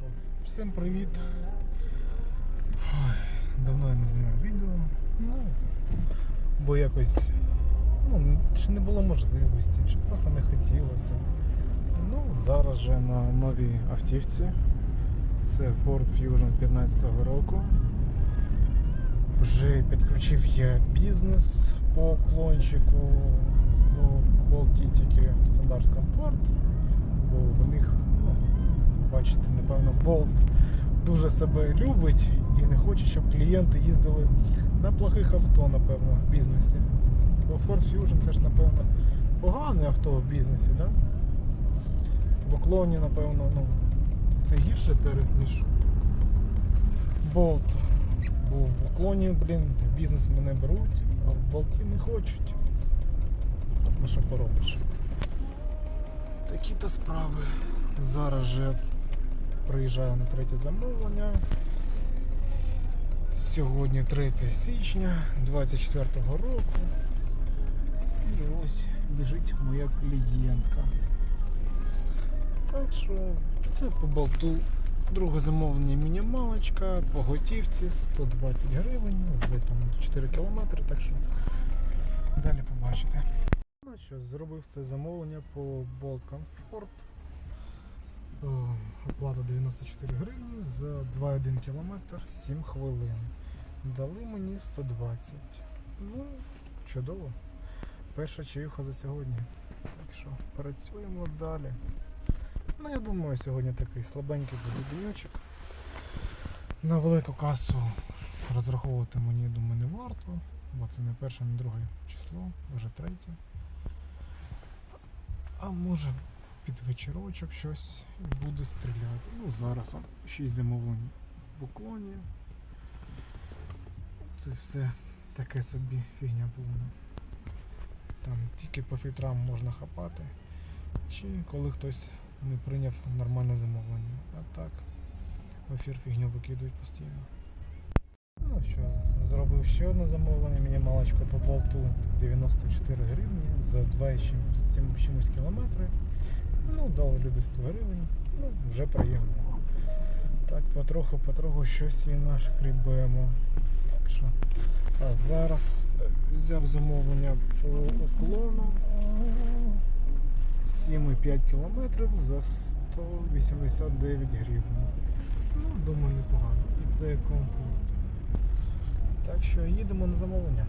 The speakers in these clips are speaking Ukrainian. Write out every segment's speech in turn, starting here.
що, всім привіт. Ой, давно я не знімав відео. Ну, бо якось ну, чи не було можливості, чи просто не хотілося. Ну, зараз же на новій автівці. Це Ford Fusion 15 року. Вже підключив я бізнес по уклончику. Ну, болті тільки стандарт комфорт, бачите, напевно, болт дуже себе любить і не хоче, щоб клієнти їздили на плохих авто, напевно, в бізнесі. Бо Ford Fusion це ж, напевно, погане авто в бізнесі, да? В уклоні, напевно, ну, це гірше сервіс, ніж болт. Бо в уклоні, блін, в бізнес мене беруть, а в болті не хочуть. Ну що поробиш? Такі-то справи. Зараз же приїжджаю на третє замовлення. Сьогодні 3 січня 24 року. І ось біжить моя клієнтка. Так що це по болту. Друге замовлення мінімалочка по готівці 120 гривень за там 4 кілометри, так що далі побачите. Ну що, зробив це замовлення по Bolt Comfort. О, Оплата 94 гривні за 2,1 км 7 хвилин. Дали мені 120. Ну, чудово. Перша чаюха за сьогодні. Так що працюємо далі. Ну, я думаю, сьогодні такий слабенький буде денечок. На велику касу розраховувати мені, думаю, не варто, бо це не перше, не друге число, вже третє. А може під вечірочок щось буде стріляти. Ну, зараз он 6 замовлень в уклоні. Це все таке собі фігня повна. Там тільки по фільтрам можна хапати. Чи коли хтось не прийняв нормальне замовлення. А так, в ефір фігню викидують постійно. Ну що, зробив ще одне замовлення, мінімалочку по болту 94 гривні за 2,7 чимось кілометри. Ну, дали люди 100 гривень, ну, вже приємно. Так, потроху, потроху щось і наш крібемо. Так що, а зараз е, взяв замовлення по уклону. 7,5 кілометрів за 189 гривень. Ну, думаю, непогано. І це комфорт. Так що їдемо на замовлення.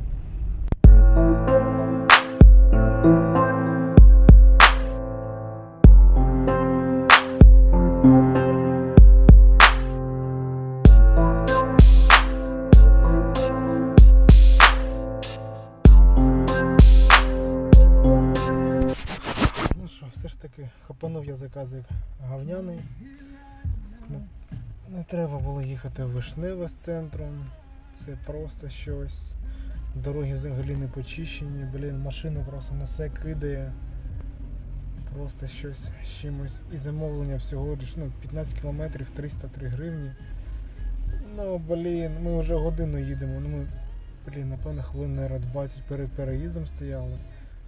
Все ж таки хапанув я заказик говняний. Не, не треба було їхати в Вишневе з центром. Це просто щось. Дороги взагалі не почищені, блін, машину просто несе, кидає. Просто щось з чимось. І замовлення всього лиш ну, 15 кілометрів 303 гривні. Ну блін, ми вже годину їдемо. Ну ми, блін, напевно, хвилин наверное, 20 перед переїздом стояли.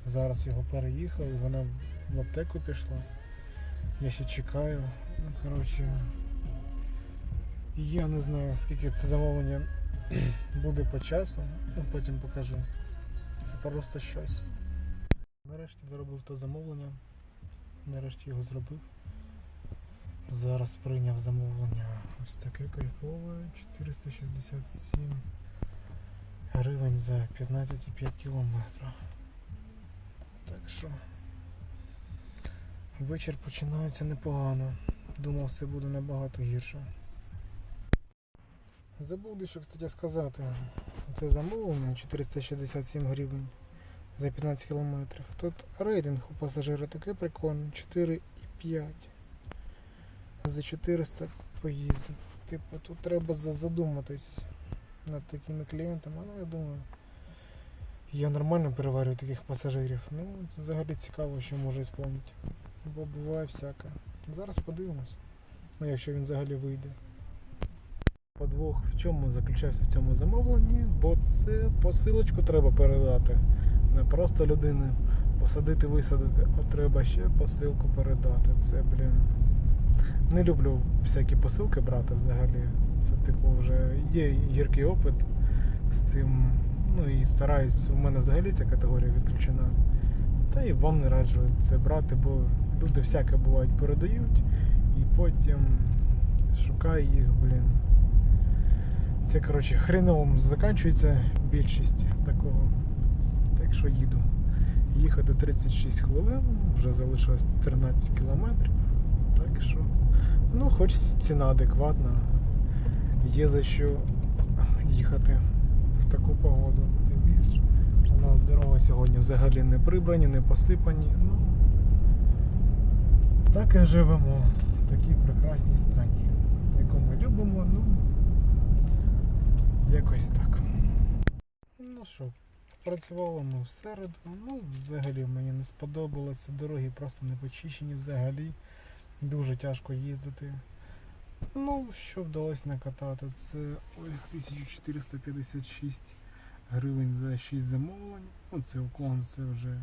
Зараз його переїхав і вона в аптеку пішла. Я ще чекаю. Ну, коротше. Я не знаю скільки це замовлення буде по часу, ну потім покажу. Це просто щось. Нарешті доробив то замовлення. Нарешті його зробив. Зараз прийняв замовлення ось таке кайфове 467 гривень за 15,5 кілометрів. Так що вечір починається непогано. Думав, це буде набагато гірше. Забув дещо, кстати, сказати. Це замовлення 467 гривень за 15 кілометрів. Тут рейтинг у пасажира такий прикольний 4,5 за 400 поїздів. Типу, тут треба задуматись над такими клієнтами, але я думаю, я нормально переварюю таких пасажирів. Ну, це взагалі цікаво, що може ісполнити. Бо буває всяке. Зараз подивимось. Ну, якщо він взагалі вийде. Подвох в чому заключався в цьому замовленні, бо це посилочку треба передати. Не просто людини посадити, висадити, а треба ще посилку передати. Це, блін. Не люблю всякі посилки брати взагалі. Це типу вже є гіркий опит з цим. Ну і стараюсь, у мене взагалі ця категорія відключена. Та і вам не раджу це брати, бо люди всяке бувають передають і потім шукаю їх, блін. Це коротше хреновом закінчується більшість такого. Так що їду. Їхати 36 хвилин, вже залишилось 13 кілометрів. Так що, ну, хоч ціна адекватна, є за що їхати в таку погоду. Тим більше. У нас дороги сьогодні взагалі не прибрані, не посипані. Ну, так і живемо в такій прекрасній страні, яку ми любимо, ну, якось так. Ну що, працювали ми в середу. Ну, взагалі мені не сподобалося. Дороги просто не почищені взагалі. Дуже тяжко їздити. Ну, що вдалося накатати? Це ось 1456 гривень за 6 замовлень. Ну, це уклон, це вже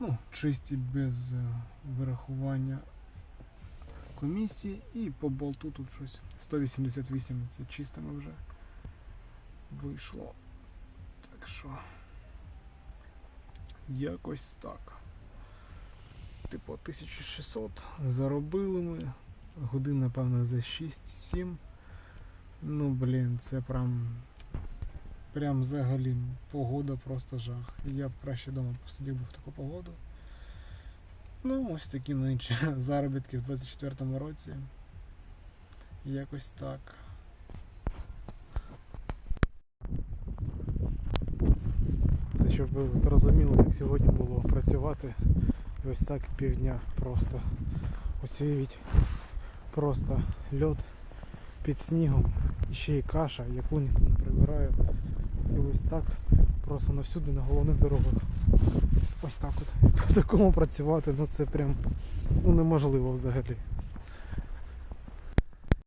ну, чисті без е, вирахування комісії. І по болту тут щось 188, це чистими вже вийшло. Так що якось так. Типу 1600 заробили ми. Годин, напевно, за 6-7. Ну, блін, це прям. Прям взагалі погода просто жах. Я б краще вдома посидів би в таку погоду. Ну, ось такі нинче заробітки в 24-му році. Якось так. Щоб ви розуміли, як сьогодні було працювати. Ось так півдня просто. Ось уявіть, просто льод під снігом, і ще й каша, яку ніхто не прибирає. І ось так просто навсюди на головних дорогах. Ось так от. По такому працювати, ну це прям ну, неможливо взагалі.